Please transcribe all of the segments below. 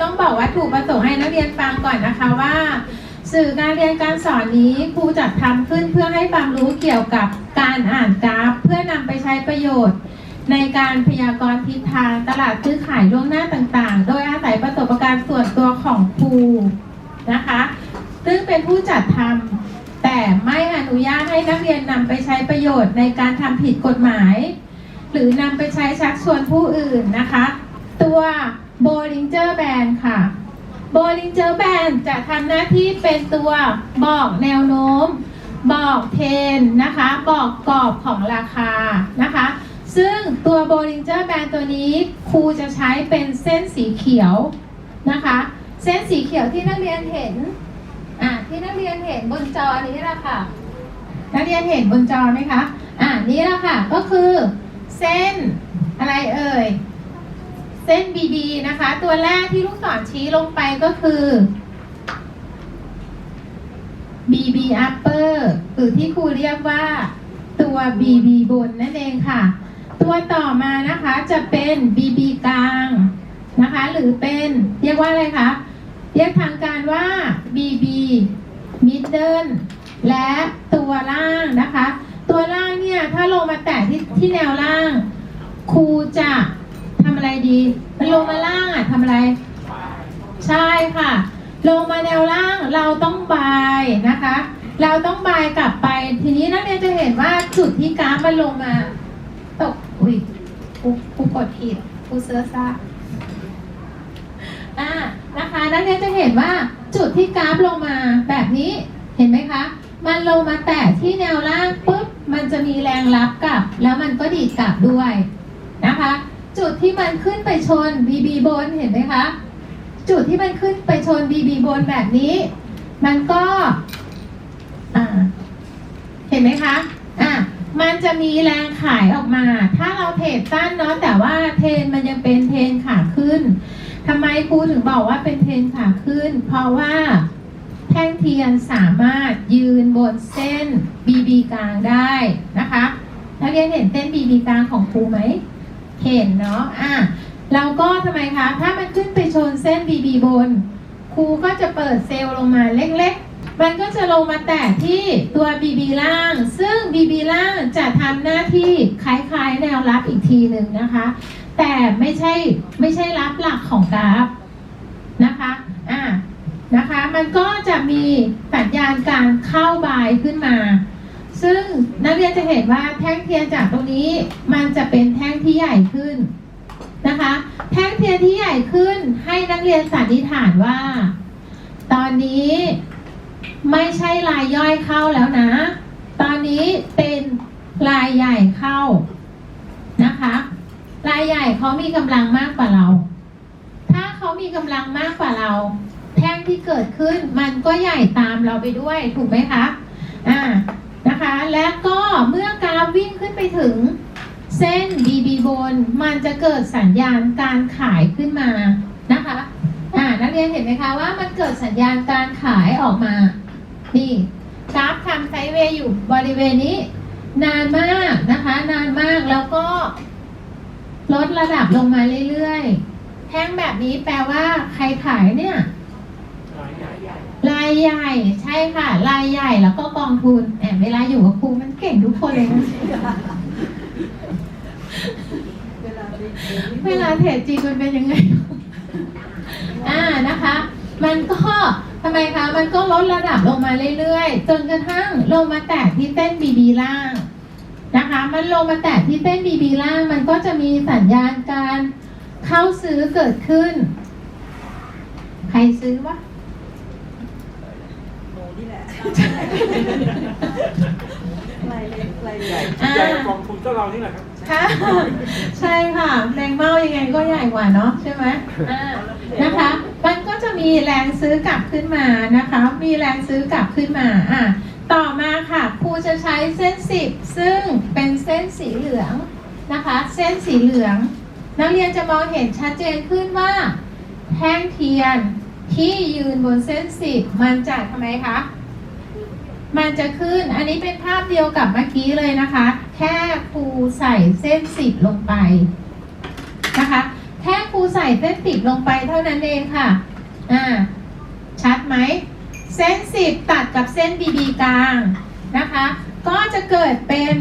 ต้องบอกวัตถุประสงค์ให้นักเรียนฟังก่อนนะคะว่า สื่อการเรียนการสอนนี้ครูจัดทำขึ้นเพื่อให้ความรู้เกี่ยวกับการอ่านกราฟ เพื่อนำไปใช้ประโยชน์ ในการพยากรณ์ทิศทางตลาดซื้อขายล่วงหน้าต่างๆ โดยอาศัยประสบการณ์ส่วนตัวของครูนะคะ ซึ่งเป็นผู้จัดทำแต่ไม่อนุญาตให้นักเรียนนำไปใช้ประโยชน์ในการทำผิดกฎหมาย หรือนำไปใช้ชักชวนผู้อื่นนะคะ ตัว Bollinger Band ค่ะ Bollinger Band จะทำหน้าที่เป็นตัวบอกแนวโน้ม บอกเทรนนะคะ บอกกรอบของราคานะคะ ซึ่งตัว Bollinger Band ตัวนี้ครูจะใช้เป็นเส้นสีเขียวนะคะ เส้นสีเขียวที่นักเรียนเห็นอะที่นักเรียนเห็นบนจอนี้แหละค่ะ นักเรียนเห็นบนจอไหมคะอ่านี่แหละค่ะก็คือเส้นอะไรเอ่ย เส้น BB นะคะ ตัวแรกที่ลูกศรชี้ลงไปก็คือ BB upper หรือที่ครูเรียกว่าตัว BB บนนั่นเองค่ะ ตัวต่อมานะคะจะเป็น BB กลางนะคะ หรือเป็นเรียกว่าอะไรคะ เรียกทางการว่า BB middle และตัวล่างนะคะ ตัวล่างเนี่ย ถ้าลงมาแตะที่ที่แนวล่าง ครูจะ อะไรดีมันลงมาล่างอะทำอะไร ใช่ค่ะ ลงมาแนวล่างเราต้องบายนะคะ เราต้องบายกลับไป ทีนี้นักเรียนจะเห็นว่าจุดที่กราฟมันลงมาตกอุ้ยครูครูกดผิดครูเซอร์ซ่าอ่านะคะนักเรียนจะเห็นว่าจุดที่กราฟลงมาแบบนี้เห็นไหมคะ มันลงมาแตะที่แนวล่างปุ๊บมันจะมีแรงรับกลับ แล้วมันก็ดีดกลับด้วยนะคะ จุดที่มันขึ้นไปชน BB บนเห็นไหมคะ จุดที่มันขึ้นไปชน BB บนแบบนี้ มันก็เห็นไหมคะ อะ มันจะมีแรงขายออกมา ถ้าเราเทรดสั้นเนาะ แต่ว่าเทนมันยังเป็นเทนขาขึ้น ทำไมครูถึงบอกว่าเป็นเทนขาขึ้น เพราะว่าแท่งเทียนสามารถยืนบนเส้น BB กลางได้นะคะ นักเรียนเห็นเส้น BB กลางของครูไหม เห็นเนาะอะเราก็ทำไมคะ ถ้ามันขึ้นไปชนเส้น BB บน ครูก็จะเปิดเซลล์ลงมาเล็กๆ มันก็จะลงมาแตะที่ตัว BB ล่าง ซึ่ง BB ล่างจะทำหน้าที่คล้ายๆ แนวรับอีกทีหนึ่งนะคะ แต่ไม่ใช่ไม่ใช่รับหลักของกราฟนะคะอ่านะคะ มันก็จะมีสัญญาณการเข้าบายขึ้นมา ซึ่งนักเรียนจะเห็นว่าแท่งเทียนจากตรงนี้มันจะเป็นแท่งที่ใหญ่ขึ้นนะคะ แท่งเทียนที่ใหญ่ขึ้นให้นักเรียนสันนิษฐานว่า ตอนนี้ไม่ใช่ลายย่อยเข้าแล้วนะ ตอนนี้เป็นลายใหญ่เข้านะคะรายใหญ่เขามีกำลังมากกว่าเรา ถ้าเขามีกำลังมากกว่าเรา แท่งที่เกิดขึ้นมันก็ใหญ่ตามเราไปด้วยถูกไหมคะอ่า นะคะ และก็เมื่อกราฟวิ่งขึ้นไปถึงเส้น BB บน มันจะเกิดสัญญาณการขายขึ้นมานะคะอ่านักเรียนเห็นไหมคะว่ามันเกิดสัญญาณการขายออกมา นี่กราฟทำไซด์เวย์อยู่บริเวณนี้ นานมากนะคะ นานมากแล้วก็ ลดระดับลงมาเรื่อยๆแท่งแบบนี้แปลว่าใครขายเนี่ย รายใหญ่ใช่ค่ะรายใหญ่แล้วก็กองทุนแอบเวลาอยู่กับครูมันเก่งทุกคนเลยนะเวลาเทรดจริงมันเป็นยังไง อ่านะคะ มันก็ทำไมคะ มันก็ลดระดับลงมาเรื่อยๆ จนกระทั่งลงมาแตะที่เส้น BB ล่างนะคะ มันลงมาแตะที่เส้น BB ล่าง มันก็จะมีสัญญาณการเข้าซื้อเกิดขึ้น ใครซื้อวะหนูนี่แห ลายเล็กลายใหญ่ใหญ่กองทุนก็เรานี่แหละครับค่ะใช่ค่ะแมงเม่ายังไงก็ใหญ่กว่าเนาะใช่ไหมอ่านะคะมันก็จะมีแรงซื้อกลับขึ้นมานะคะ มีแรงซื้อกลับขึ้นมาอะต่อมาค่ะครูจะใช้เส้นสิบซึ่งเป็นเส้นสีเหลืองนะคะ เส้นสีเหลือง นักเรียนจะมองเห็นชัดเจนขึ้นว่าแท่งเทียนที่ยืนบนเส้นสิบมันจะทำไมคะ มันจะขึ้น อันนี้เป็นภาพเดียวกับเมื่อกี้เลยนะคะ แค่ครูใส่เส้นสิบลงไปนะคะ แค่ครูใส่เส้นติดลงไปเท่านั้นเองค่ะ อ่า ชัดไหม เส้นสิบตัดกับเส้น BB กลางนะคะ ก็จะเกิดเป็น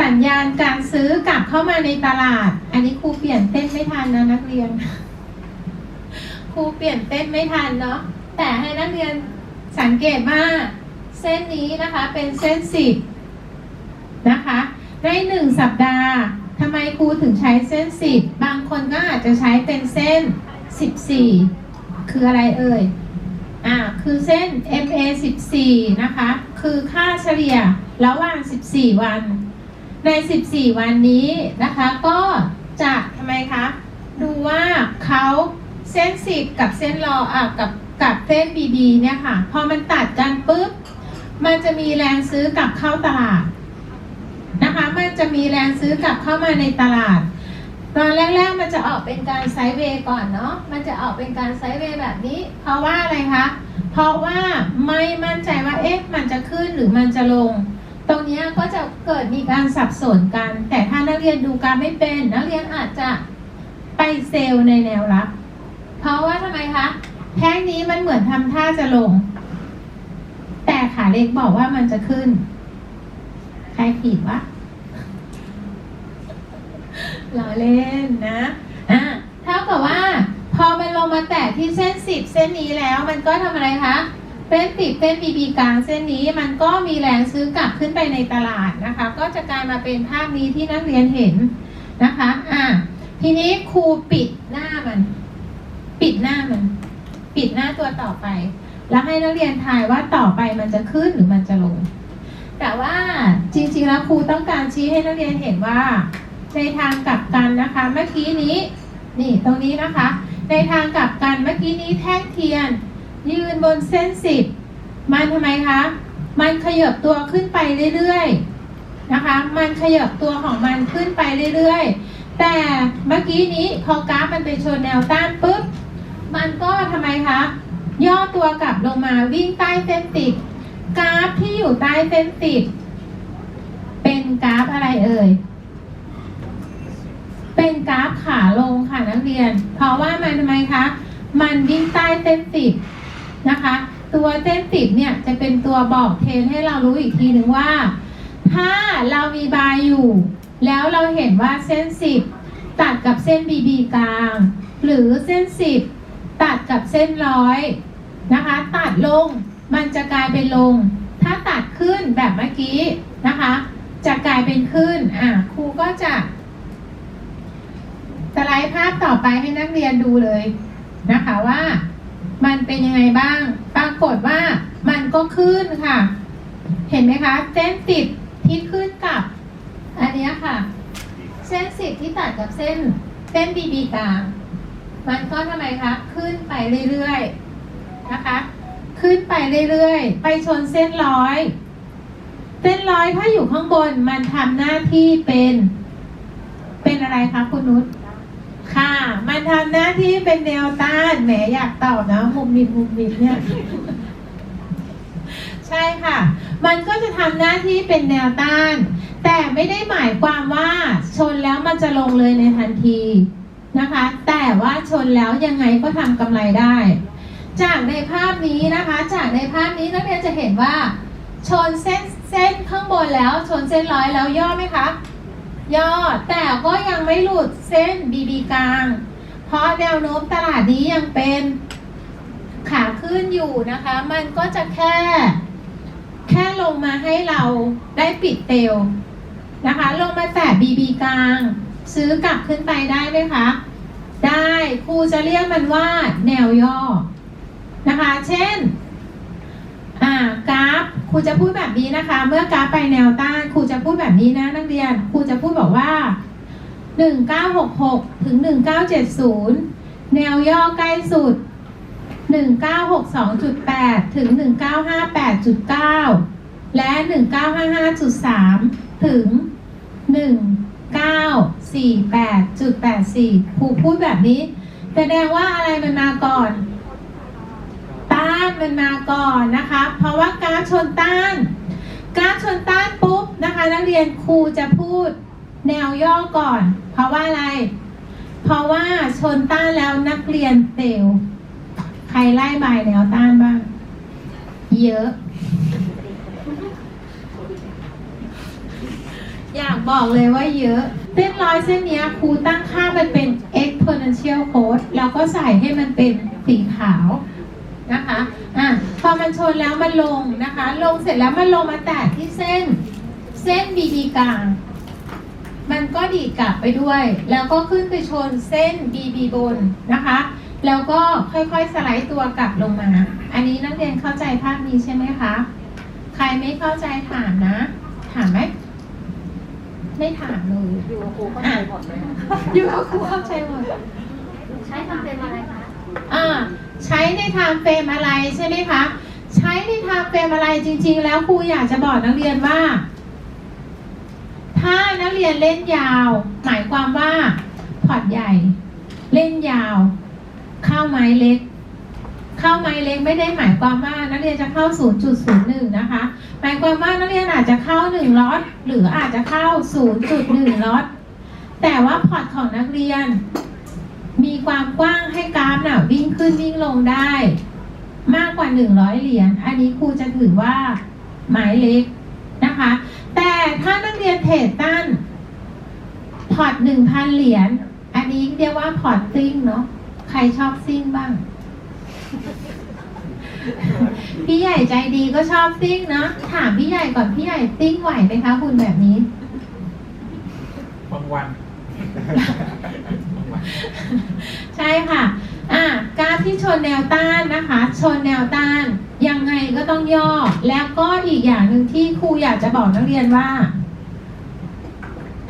สัญญาณการซื้อกลับเข้ามาในตลาด อันนี้ครูเปลี่ยนเส้นไม่ทันนะนักเรียน ครูเปลี่ยนเส้นไม่ทันเนาะ แต่ให้นักเรียนสังเกตว่า เส้นนี้นะคะเป็นเส้นสิบนะคะ ในหนึ่งสัปดาห์ทำไมครูถึงใช้เส้นสิบบางคนก็อาจจะใช้เป็นเส้นสิบสี่คืออะไรเอ่ยอ่าคือเส้น MA 14 นะคะ คือค่าเฉลี่ยระหว่าง 14 วัน ใน 14 วันนี้นะคะ ก็จะทำไมคะ ดูว่าเขาเส้น 10 กับเส้นรออะกับกับเส้น BB เนี่ยค่ะ พอมันตัดกันปุ๊บ มันจะมีแรงซื้อกลับเข้าตลาดนะคะ มันจะมีแรงซื้อกลับเข้ามาในตลาด ตอนแรกๆมันจะออกเป็นการไซด์เวย์ก่อนเนาะ มันจะออกเป็นการไซด์เวย์แบบนี้ เพราะว่าอะไรคะ เพราะว่าไม่มั่นใจว่าเอ๊ะมันจะขึ้นหรือมันจะลง ตรงนี้ก็จะเกิดมีการสับสนกัน แต่ถ้านักเรียนดูการไม่เป็น นักเรียนอาจจะไปเซลล์ในแนวรับ เพราะว่าทำไมคะ แท่งนี้มันเหมือนทำท่าจะลง แต่ขาเล็กบอกว่ามันจะขึ้น ใครผิดวะล้อเล่นนะอะเท่ากับว่า พอมันลงมาแตะที่เส้นสิบเส้นนี้แล้วมันก็ทำอะไรคะเส้นติดเส้นบีบีกลางเส้นนี้มันก็มีแรงซื้อกลับขึ้นไปในตลาดนะคะ ก็จะกลายมาเป็นภาพนี้ที่นักเรียนเห็นนะคะอะทีนี้ครูปิดหน้ามัน ปิดหน้ามัน ปิดหน้าตัวต่อไป แล้วให้นักเรียนทายว่าต่อไปมันจะขึ้นหรือมันจะลง แต่ว่าจริงๆแล้วครูต้องการชี้ให้นักเรียนเห็นว่า ในทางกลับกันนะคะ เมื่อกี้นี้ นี่ตรงนี้นะคะ ในทางกลับกันเมื่อกี้นี้แท่งเทียน ยืนบนเส้นสิบมันทำไมคะ มันขยับตัวขึ้นไปเรื่อยๆนะคะ มันขยับตัวของมันขึ้นไปเรื่อยๆ แต่เมื่อกี้นี้พอกราฟมันไปชนแนวต้านปุ๊บ มันก็ทำไมคะ ย่อตัวกลับลงมาวิ่งใต้เส้นติดกราฟที่อยู่ใต้เส้นติดเป็นกราฟอะไรเอ่ย เป็นกราฟขาลงค่ะนักเรียน เพราะว่ามันทำไมคะ มันวิ่งใต้เส้นติดนะคะ ตัวเส้นติดเนี่ยจะเป็นตัวบอกเทรนให้เรารู้อีกทีหนึ่งว่า ถ้าเรามีบายอยู่ แล้วเราเห็นว่าเส้นสิบตัดกับเส้น BB กลาง หรือเส้นสิบตัดกับเส้นร้อย นะคะ ตัดลงมันจะกลายเป็นลง ถ้าตัดขึ้นแบบเมื่อกี้นะคะ จะกลายเป็นขึ้นอะครูก็จะสไลด์ภาพต่อไปให้นักเรียนดูเลยนะคะว่ามันเป็นยังไงบ้าง ปรากฏว่ามันก็ขึ้นค่ะ เห็นไหมคะ เส้นติดที่ขึ้นกับ อันนี้ค่ะ เส้นสิบที่ตัดกับเส้นเส้นบีบีกลาง มันก็ทำไมคะ ขึ้นไปเรื่อยๆ นะคะ ขึ้นไปเรื่อยๆ ไปชนเส้นร้อย เส้นร้อยถ้าอยู่ข้างบนมันทำหน้าที่เป็น เป็นอะไรคะคุณนุชค่ะ มันทำหน้าที่เป็นแนวต้านแหมอยากตอบนะมุมมิดมุมมิดเนี่ย ใช่ค่ะ มันก็จะทำหน้าที่เป็นแนวต้าน แต่ไม่ได้หมายความว่าชนแล้วมันจะลงเลยในทันทีนะคะ แต่ว่าชนแล้วยังไงก็ทำกำไรได้ จากในภาพนี้นะคะ จากในภาพนี้นักเรียนจะเห็นว่า ชนเส้นเส้นข้างบนแล้วชนเส้นร้อยแล้วย่อไหมคะย่อแต่ก็ยังไม่หลุดเส้น BB กลาง เพราะแนวโน้มตลาดนี้ยังเป็นขาขึ้นอยู่นะคะ มันก็จะแค่ แค่ลงมาให้เราได้ปิดเตลนะคะ ลงมาแตะ BB กลาง ซื้อกลับขึ้นไปได้ไหมคะ ได้ครูจะเรียกมันว่าแนวย่อ นะคะ เช่นกราฟครูจะพูดแบบนี้นะคะ เมื่อกราฟไปแนวต้านครูจะพูดแบบนี้นะนักเรียนครูจะพูดบอกว่า 1966 ถึง 1970 แนวย่อใกล้สุด 1962.8 ถึง 1958.9 และ 1955.3 ถึง 1948.84ครูพูดแบบนี้แสดงว่าอะไรมันมาก่อน ต้านมันมาก่อนนะคะ เพราะว่ากาฟชนต้าน กาฟชนต้านปุ๊บนะคะนักเรียนครูจะพูดแนวย่อก่อน เพราะว่าอะไร เพราะว่าชนต้านแล้วนักเรียนเฟลใครไล่ใบแนวต้านบ้าง เยอะ อยากบอกเลยว่าเยอะเส้นร้อยเส้นนี้ครูตั้งค่ามันเป็น exponential code แล้วก็ใส่ให้มันเป็นสีขาว นะคะอะพอมันชนแล้วมันลงนะคะ ลงเสร็จแล้วมันลงมาแตะที่เส้น เส้น BB กลาง มันก็ดีดกลับไปด้วย แล้วก็ขึ้นไปชนเส้น BB บนนะคะ แล้วก็ค่อยๆสไลด์ตัวกลับลงมา อันนี้นักเรียนเข้าใจภาพนี้ใช่ไหมคะ ใครไม่เข้าใจถามนะ ถามไหมไม่ถามเลยอยู่กับครูเข้าใจหมดเลยอยู่กับครูเข้าใจหมด ใช้ทำเป็นอะไรคะ อ่าใช้ในทางเฟรมอะไรใช่ไหมคะ ใช้ในทางเฟรมอะไรจริง ๆ แล้วครูอยากจะบอกนักเรียนว่า ถ้านักเรียนเล่นยาว หมายความว่าพอร์ตใหญ่ เล่นยาว เข้าไม้เล็ก เข้าไม้เล็กไม่ได้หมายความว่านักเรียนจะเข้า 0.01 นะคะ หมายความว่านักเรียนอาจจะเข้า1ล็อตหรืออาจจะเข้า 0.1ล็อตแต่ว่าพอร์ตของนักเรียน มีความกว้างให้กราฟน่ะวิ่งขึ้นวิ่งลงได้ มากกว่า100เหรียญ อันนี้ครูจะถือว่าหมายเล็กนะคะ แต่ถ้านักเรียนเทรดตั้นพอร์ต1,000เหรียญ อันนี้เรียกว่าพอร์ตซิ่งเนาะ ใครชอบซิ่งบ้าง พี่ใหญ่ใจดีก็ชอบซิ่งเนาะถามพี่ใหญ่ก่อนพี่ใหญ่ซิ่งไหวไหมคะคุณแบบนี้ บางวันบางวัน ใช่ค่ะอะกราฟที่ชนแนวต้านนะคะ ชนแนวต้าน ยังไงก็ต้องย่อ แล้วก็อีกอย่างหนึ่งที่ครูอยากจะบอกนักเรียนว่า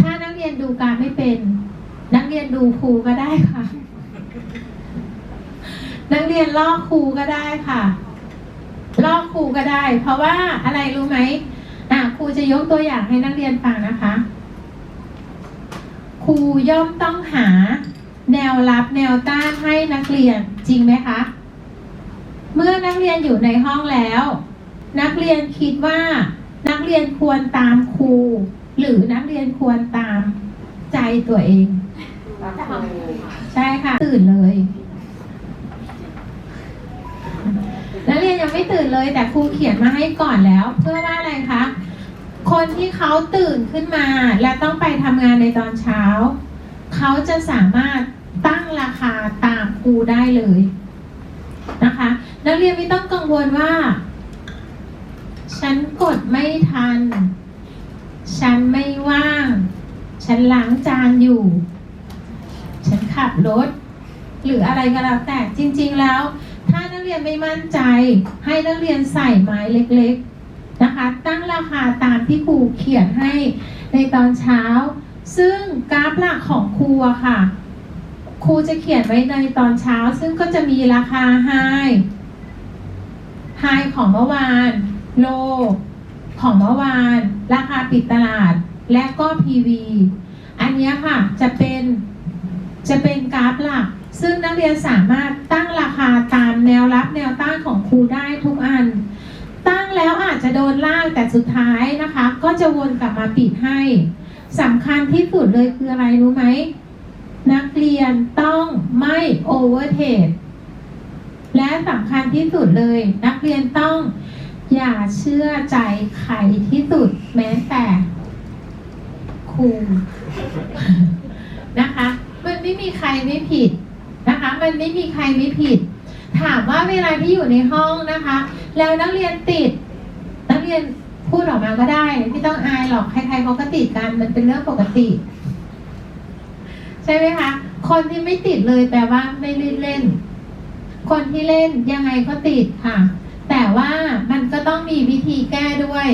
ถ้านักเรียนดูการไม่เป็น นักเรียนดูครูก็ได้ค่ะ นักเรียนลอกครูก็ได้ค่ะ ลอกครูก็ได้ เพราะว่าอะไรรู้ไหมอะครูจะยกตัวอย่างให้นักเรียนฟังนะคะ ครูย่อมต้องหา แนวรับแนวต้านให้นักเรียนจริงไหมคะ เมื่อนักเรียนอยู่ในห้องแล้ว นักเรียนคิดว่า นักเรียนควรตามครู หรือนักเรียนควรตามใจตัวเอง ใช่ค่ะ ตื่นเลย นักเรียนยังไม่ตื่นเลย แต่ครูเขียนมาให้ก่อนแล้ว เพื่อว่าอะไรคะคนที่เขาตื่นขึ้นมาและต้องไปทำงานในตอนเช้า เขาจะสามารถตั้ง ราคาตามครูได้เลยนะคะ นักเรียนไม่ต้องกังวลว่า ฉันกดไม่ทัน ฉันไม่ว่าง ฉันล้างจานอยู่ ฉันขับรถ หรืออะไรก็แล้วแต่จริง ๆแล้ว ถ้านักเรียนไม่มั่นใจ ให้นักเรียนใส่ไม้เล็กๆนะคะ ตั้งราคาตามที่ครูเขียนให้ในตอนเช้า ซึ่งกราฟหลักของครูอะค่ะ ครูจะเขียนไว้ในตอนเช้า ซึ่งก็จะมีราคาไฮไฮของเมื่อวานโลของเมื่อวาน ราคาปิดตลาด และก็ PV อันนี้ค่ะจะเป็นจะเป็นกราฟหลัก ซึ่งนักเรียนสามารถตั้งราคาตามแนวรับแนวต้านของครูได้ทุกอัน ตั้งแล้วอาจจะโดนล่างแต่สุดท้ายนะคะ ก็จะวนกลับมาปิดให้สำคัญที่สุดเลยคืออะไรรู้ไหม นักเรียนต้องไม่โอเวอร์เทรดและสำคัญที่สุดเลย นักเรียนต้องอย่าเชื่อใจใครที่สุดแม้แต่ครูนะคะ มันไม่มีใครไม่ผิดนะคะ มันไม่มีใครไม่ผิด ถามว่าเวลาที่อยู่ในห้องนะคะ แล้วนักเรียนติด นักเรียนพูดออกมาก็ได้ ไม่ต้องอายหรอกใครๆเขาก็ติดกันมันเป็นเรื่องปกติ ช่ไหมคะ คนที่ไม่ติดเลยแปลว่าไม่รีบเล่น คนที่เล่นยังไงก็ติดค่ะ แต่ว่ามันก็ต้องมีวิธีแก้ด้วย